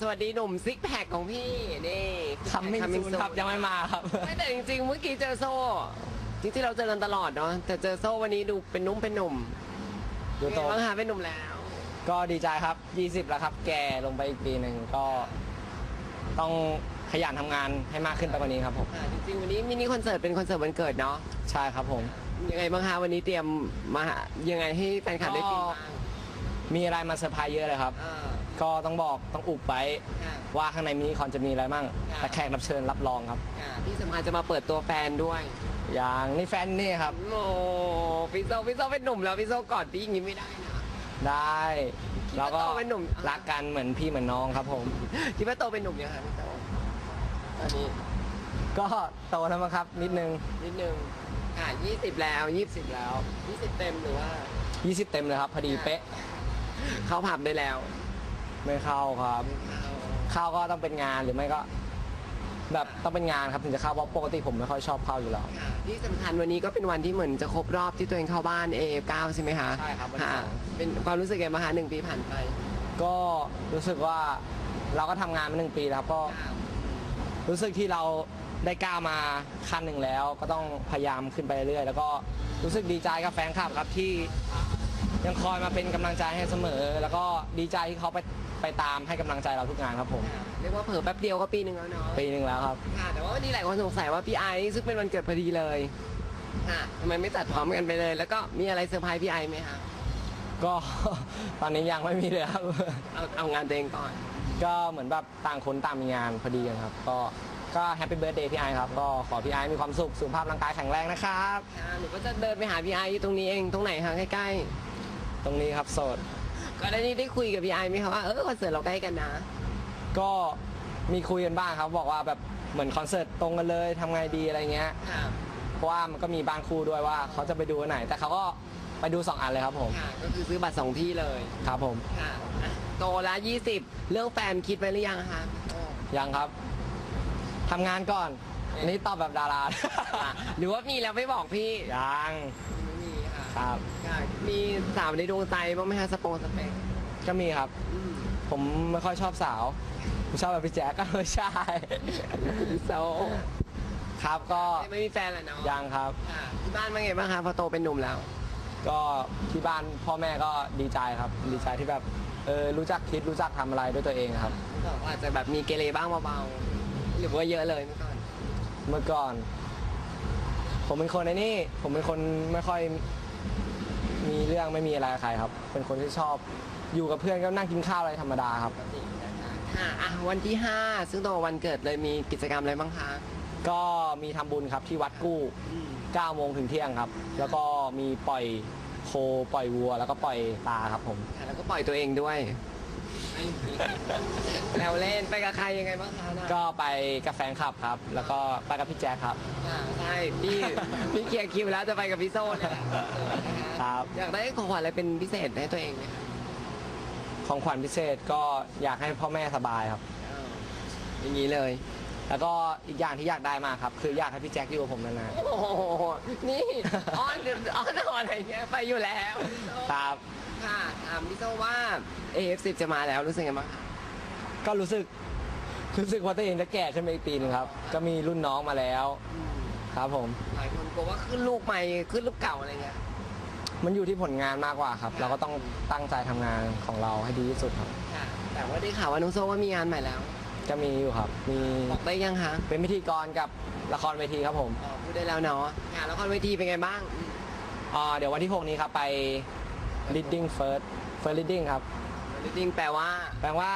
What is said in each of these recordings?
สวัสดีหนุ่มซิกแพคของพี่นี่คำมิ่งซูนครับยังไม่มาครับ ไม่แต่จริงๆเมื่อกี้เจอโซ่ จริงๆเราเจอกันตลอดเนาะแต่เจอโซ่วันนี้ดูเป็นนุ่มเป็นหนุ่มดูโตเป็นไงบ้างคะเป็นหนุ่มแล้ว ก็ดีใจครับ 20 แล้วครับ แก่ลงไปอีกปีหนึ่งก็ ต้องขยันทำงานให้มากขึ้นไปกว่านี้ครับผมอ่าจริงๆวันนี้มินิคอนเสิร์ตเป็นคอนเสิร์ตวันเกิดเนาะใช่ครับผมยังไงบ้างคะวันนี้เตรียมมายังไงให้แฟนคลับได้ฟินบ้างมีอะไรมาเซอร์ไพรส์เยอะเลยครับอ่า ก็ต้องบอกต้องอุบไว้ค่ะว่าข้างในมินิคอนจะมีอะไรบ้างค่ะ แต่แขกรับเชิญรับรองครับค่ะที่สำคัญจะมาเปิดตัวแฟนด้วยอย่างนี่แฟนนี่ครับ โอ้พี่โซพี่โซเป็นหนุ่มแล้วพี่โซกอดพี่อย่างนี้ไม่ได้นะ ได้แล้วก็คิดว่าโตเป็นหนุ่ม รักกันเหมือนพี่เหมือนน้องครับผม คิดว่าโตเป็นหนุ่มยังคะพี่โซตอนนี้ก็โตแล้วมั้งครับนิดนึง นิดนึงค่ะ20แล้ว20แล้ว20เต็มหรือว่า 20 เต็มเลยครับ พอดีเป๊ะ เข้าผับได้แล้ว ไม่เข้าครับ เข้าก็ต้องเป็นงานหรือไม่ก็ แบบต้องเป็นงานครับถึงจะเข้าเพราะปกติผมไม่ค่อยชอบเข้าอยู่แล้วค่ะที่สำคัญวันนี้ก็เป็นวันที่เหมือนจะครบรอบที่ตัวเองเข้าบ้าน A9 ใช่ไหมคะใช่ครับวันที่ค่ะสองเป็นความรู้สึกไงบ้างคะหนึ่งปีผ่านไปก็รู้สึกว่าเราก็ทำงานมาหนึ่งปีแล้วก็รู้สึกที่เราได้ก้าวมาขั้นหนึ่งแล้ว ก็ต้องพยายามขึ้นไปเรื่อยๆแล้วก็รู้สึกดีใจกับแฟนคลับครับที่ยังคอยมาเป็นกำลังใจให้เสมอ แล้วก็ดีใจที่เขาไป ไปตามให้กำลังใจเราทุกงานครับผม เรียกว่าเผลอแป๊บเดียวก็ปีหนึ่งแล้วเนาะปีหนึ่งแล้วครับ ค่ะแต่ว่าวันนี้หลายคนสงสัยว่าพี่ไอซ์ซึ่งเป็นวันเกิดพอดีเลยค่ะทำไมไม่จัดพร้อมกันไปเลย แล้วก็มีอะไรเซอร์ไพรส์พี่ไอซ์ไหมคะก็ ตอนนี้ยังไม่มีเลยครับ เอาเอางานตัวเองก่อนก็เหมือนแบบต่างคนต่างมีงานพอดีกันครับ ก็ก็แฮปปี้เบิร์ดเดย์พี่ไอซ์ครับ ก็ขอพี่ไอซ์มีความสุขสุขภาพร่างกายแข็งแรงนะครับ ค่ะหนูก็จะเดินไปหาพี่ไอซ์อยู่ตรงนี้เองตรงไหนคะใกล้ตรงนี้ครับโสด ๆ ก็ได้นี่ได้คุยกับพี่ไอซ์ไหมคะว่าเออคอนเสิร์ตเราใกล้กันนะ ก็มีคุยกันบ้างครับบอกว่าแบบเหมือนคอนเสิร์ตตรงกันเลยทำไงดีอะไรเงี้ยค่ะเพราะว่ามันก็มีบ้านคู่ด้วยว่าเขาจะไปดูอันไหน แต่เขาก็ไปดูสองอันเลยครับผมค่ะ ก็คือซื้อบัตรสองที่เลยครับผมค่ะอะโตแล้ว20 เรื่องแฟนคิดไว้หรือยังคะโอ้ยังครับทำงานก่อนอันนี้ตอบแบบดาราอะหรือว่ามีแล้วไม่บอกพี่ยัง ไม่มีค่ะ ครับค่ะมีสาวในดวงใจบ้างไหมคะสปงสเปกก็มีครับอืมผมไม่ค่อยชอบสาว ผมชอบแบบพี่แจ๊กก็ไม่ใช่โซครับก็ไม่มีแฟนแหละเนาะยังครับ ค่ะที่บ้านว่าไงบ้างคะพอโตเป็นหนุ่มแล้ว ก็ที่บ้านพ่อแม่ก็ดีใจครับ ดีใจที่แบบเออรู้จักคิดรู้จักทำอะไรด้วยตัวเองครับบอกว่าอาจจะแบบมีเกเรบ้างเบาๆหรือว่าเยอะเลยเมื่อก่อน เมื่อก่อน ผมเป็นคนในนี่ ผมเป็นคนไม่ค่อย มีเรื่องไม่มีอะไรกับใครครับ เป็นคนที่ชอบอยู่กับเพื่อนก็นั่งกินข้าวอะไรธรรมดาครับ ค่ะอะวันที่ 5 ซึ่งตรงกับวันเกิดเลยมีกิจกรรมอะไรบ้างคะก็มีทำบุญครับที่วัดกู้9โมงถึงเที่ยงครับ แล้วก็มีปล่อยโคปล่อยวัว แล้วก็ปล่อยปลาครับผม ค่ะแล้วก็ปล่อยตัวเองด้วย แล้วเล่นไปกับใครยังไงบ้างคะนะก็ไปกับแฟนคลับครับ แล้วก็ไปกับพี่แจ๊คครับ ค่ะใช่พี่พี่เคลียร์คิวแล้วจะไปกับพี่โซ่เนี่ยแหละ ครับ อยากได้ของขวัญอะไรเป็นพิเศษให้ตัวเองไหมคะของขวัญพิเศษก็อยากให้พ่อแม่สบายครับ อย่างนี้เลย แล้วก็อีกอย่างที่อยากได้มากครับ คืออยากให้พี่แจ็คอยู่กับผมนานโอ้โหนี่อ้อนอ้อนอ้อนอะไรเงี้ยไปอยู่แล้วๆครับ ค่ะถามพี่โซ่ว่า AF10 จะมาแล้วรู้สึกไงบ้างคะก็รู้สึกรู้สึกว่าตัวเองจะแก่ขึ้นไปอีกปีหนึงครับ ก็มีรุ่นน้องมาแล้ว ครับผม หลายคนกลัวว่าขึ้นลูกใหม่ขึ้นลูกเก่าอะไรเงี้ย มันอยู่ที่ผลงานมากกว่าครับ เราก็ต้องตั้งใจทำงานของเราให้ดีที่สุดครับ ค่ะ แต่ว่าได้ข่าวว่าน้องโซ่ว่ามีงานใหม่แล้วก็มีอยู่ครับ มีบอกได้ยังคะเป็นพิธีกรกับละครเวทีครับผมอ๋อพูดได้แล้วเนาะค่ะแล้วคอนเวทีเป็นไงบ้างอ่าเดี๋ยววันที่ 6 นี้ครับไป reading first first reading ครับจริงๆแปลว่าแปลว่า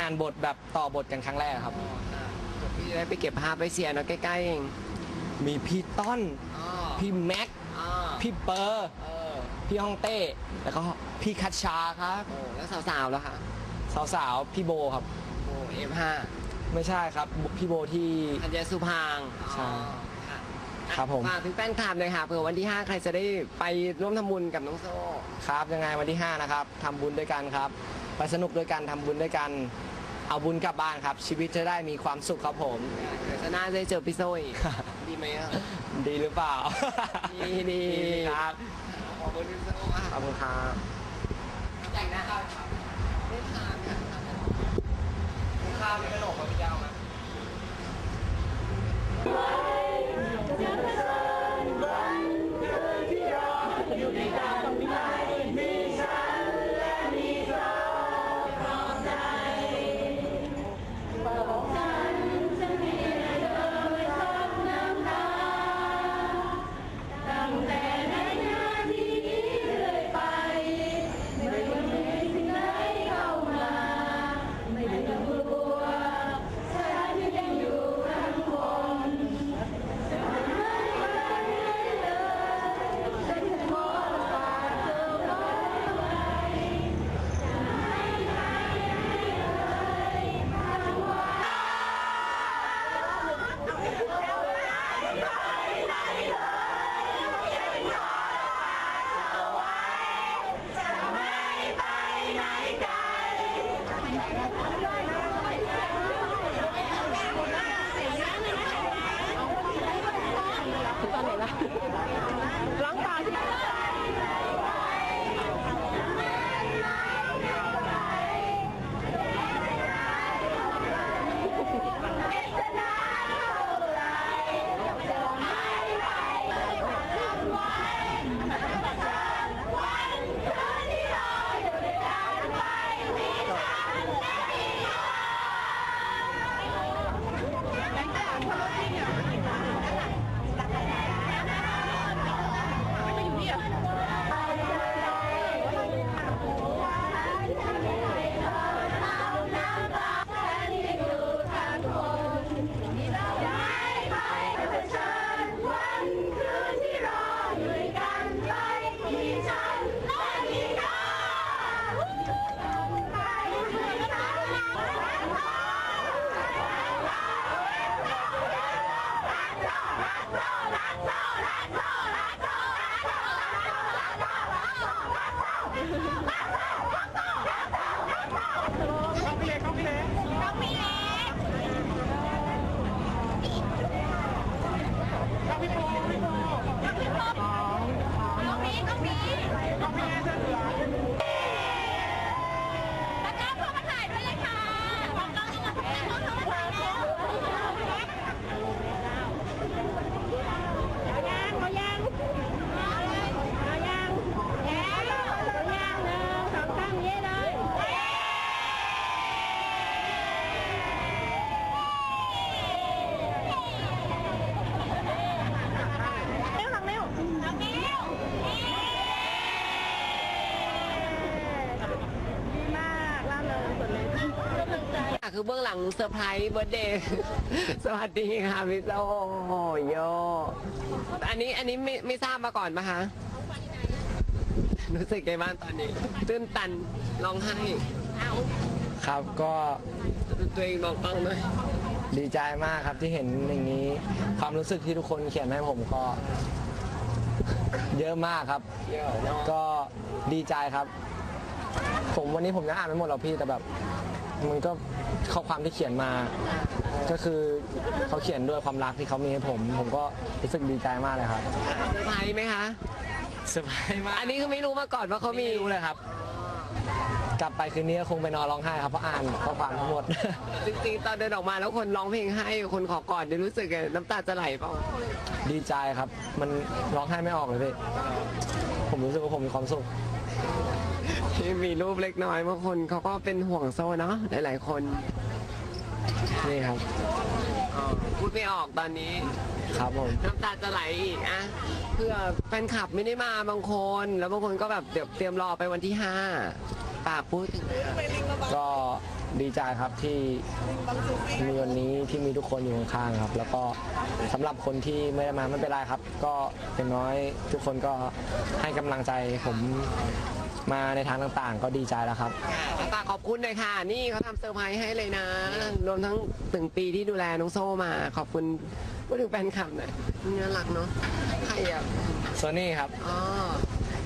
อ่านบทแบบต่อบทกันครั้งแรกครับ อ๋อค่ะเดี๋ยวพี่จะได้ไปเก็บภาพไปเชียร์เนาะใกล้ๆเองมีพี่ต้น อ๋อพี่แม็ก อ๋อพี่เปอร์ เออ พี่ฮ่องเต้ แล้วก็พี่คัชชาครับโอ้แล้วสาวๆแล้วคะสาวๆพี่โบครับ โอ้ F5 ไม่ใช่ครับพี่โบที่ ธัญสุพางใช่อ๋อค่ะครับผม ฝากถึงแฟนคลับเลยค่ะเผื่อวันที่ 5 ใครจะได้ไปร่วมทำบุญกับน้องโซ่ครับยังไงวันที่ 5 นะครับทำบุญด้วยกันครับ ไปสนุกด้วยกันทำบุญด้วยกัน เอาบุญกลับบ้านครับ ชีวิตจะได้มีความสุขครับผม เดี๋ยวจะน่าจะได้เจอพี่โซ่อีก ดีไหมอะดีหรือเปล่า ดีดีครับ ขอบคุณพี่โซ่อะขอบคุณครับแต่งหน้า คือเบื้องหลังเซอร์ไพรส์เบิร์ดเดย์สวัสดีค่ะพี่โซโอ้โยอันนี้อันนี้ไม่ไม่ทราบมาก่อนปะคะรู้สึกไงบ้างตอนนี้ตื้นตันร้องไห้เอาครับก็ตัวเองบอกต้องเลยดีใจมากครับที่เห็นอย่างนี้ ความรู้สึกที่ทุกคนเขียนให้ผมก็ เยอะมากครับเยอะเนาะก็ดีใจครับ ผมวันนี้ผมยังอ่านไม่หมดหรอกพี่แต่แบบ มันก็ข้อความที่เขียนมา ก็คือเขาเขียนด้วยความรักที่เขามีให้ผม ผมก็รู้สึกดีใจมากเลยครับเซอร์ไพรส์ไหมคะเซอร์ไพรส์มากอันนี้คือไม่รู้มาก่อนว่าเขามี ไม่รู้เลยครับ กลับไปคืนนี้ก็คงไปนอนร้องไห้ครับเพราะอ่านข้อความทั้งหมด จริงๆ ตอนเดินออกมาแล้วคนร้องเพลงให้ คนขอกอดเนี่ยรู้สึกไงน้ำตาจะไหลเปล่าดีใจครับ มันร้องไห้ไม่ออกเลยพี่ผมรู้สึกว่าผมมีความสุข ที่มีรูปเล็กน้อยบางคนเขาก็เป็นห่วงโซ่เนาะหลาย ๆ คน นี่ครับอ๋อพูดไม่ออกตอนนี้ ครับผม น้ำตาจะไหลอีกอะเพื่อแฟนคลับไม่ได้มาบางคน แล้วบางคนก็แบบเดี๋ยวเตรียมรอไปวันที่ห้าปากพูดถึงก็ดีใจครับที่มีวันนี้ที่มีทุกคนอยู่ข้างๆครับ แล้วก็สำหรับคนที่ไม่ได้มาไม่เป็นไรครับ ก็เป็นน้อยทุกคนก็ให้กำลังใจผม มาในทางต่างๆ ก็ดีใจแล้วครับ ฝากขอบคุณเลยค่ะ นี่เขาทำเซอร์ไพรส์ให้เลยนะ รวมทั้งถึงปีที่ดูแลน้องโซ่มาขอบคุณพูดถึงแฟนคลับหน่อยน่ารักเนาะใครอะโซนี่ครับ อ๋อ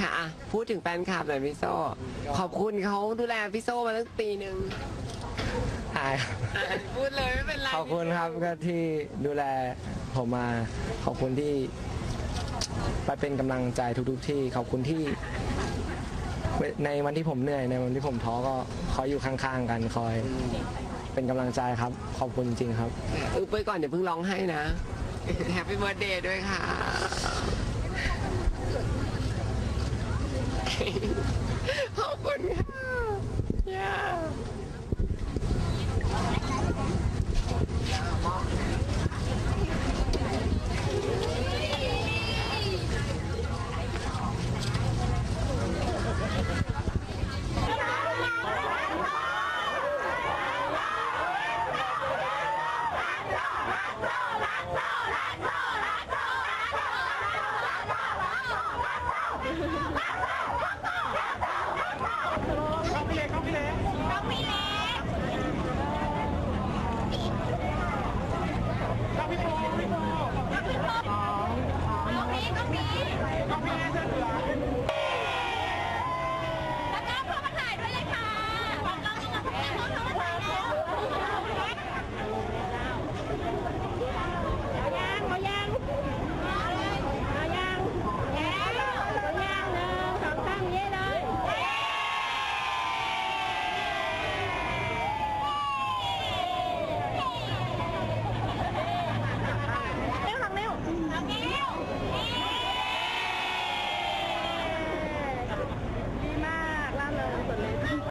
ค่ะอะพูดถึงแฟนคลับหน่อยพี่โซ่ขอบคุณเขาดูแลพี่โซ่มาตั้งปีหนึ่งอายอะพูดเลยไม่เป็นไรขอบคุณครับก็ที่ดูแลผมมา ขอบคุณที่ไปเป็นกำลังใจทุกๆที่ ขอบคุณที่ ในวันที่ผมเหนื่อยในวันที่ผมท้อก็คอยอยู่ข้างๆกันคอย เป็นกำลังใจครับ ขอบคุณจริงๆครับ อึ้งไปก่อนเดี๋ยวเพิ่งร้องให้นะแฮปปี้เบิร์ดเดย์ด้วยค่ะ ขอบคุณค่ะย่า